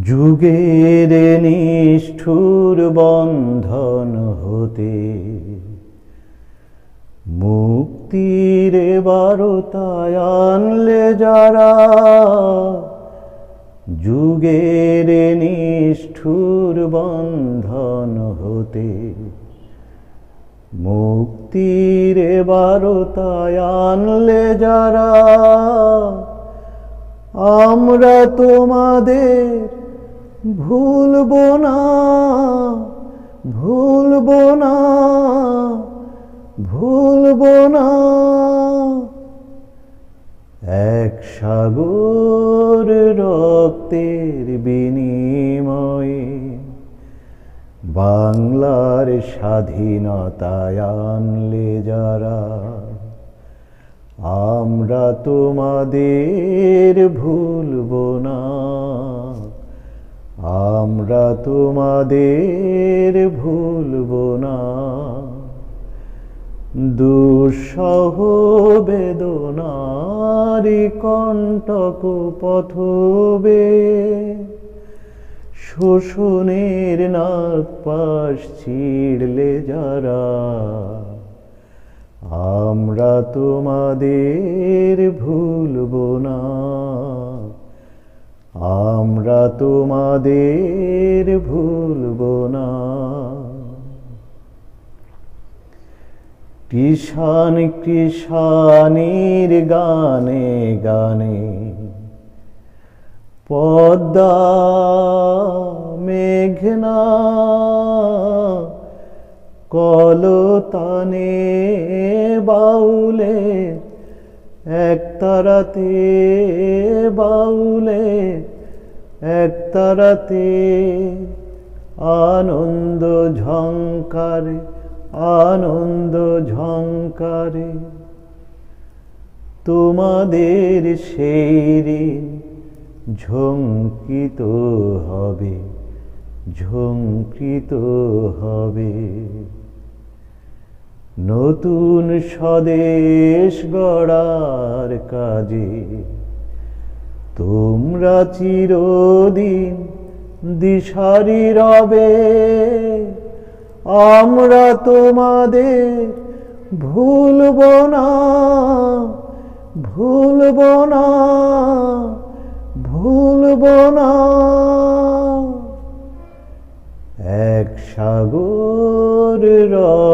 যুগের নিষ্ঠুর বন্ধন হতে মুক্তির বারতায় আনলে যারা যুগের নিষ্ঠুর বন্ধন হতে মুক্তির বারতায় আনলে যারা আমরা তোমাদের ভুলব না ভুলব না ভুলব না। এক সাগর রক্তের বিনিময়ে বাংলার স্বাধীনতায় আনলে যারা আমরা তোমাদের ভুলব না। আমরা তোমাদের ভুলব না। দুঃসহ বেদনারি কণ্টক পথবে, শোষণের নাক পাশ ছিঁড়লে যারা আমরা তোমাদের ভুলব না। আমরা তোমাদের ভুলব না। কৃষাণ কৃষাণীর গানে গানে পদ্মা মেঘনা কলতানে বাউলে, এক তারাতে বাউলে, এক তারাতে আনন্দ ঝঙ্কারে আনন্দ ঝঙ্কারে। তোমাদের সেই ঋণ ঝঙ্কিত হবে, ঝঙ্কৃত হবে। নতুন স্বদেশ গড়ার কাজে। তোমরা চিরদিন দিশারি রবে। আমরা তোমাদের ভুলব না ভুলব না ভুলব না। এক সাগর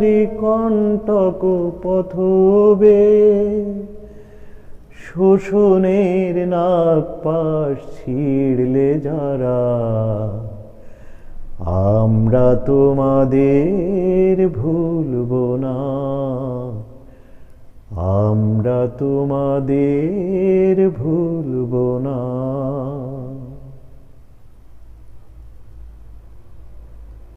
বেদনারি কণ্টক পথবে। শোষণের নাক পাশ ছিঁড়লে যারা, আমরা তোমাদের ভুলব না। আমরা তোমাদের ভুলব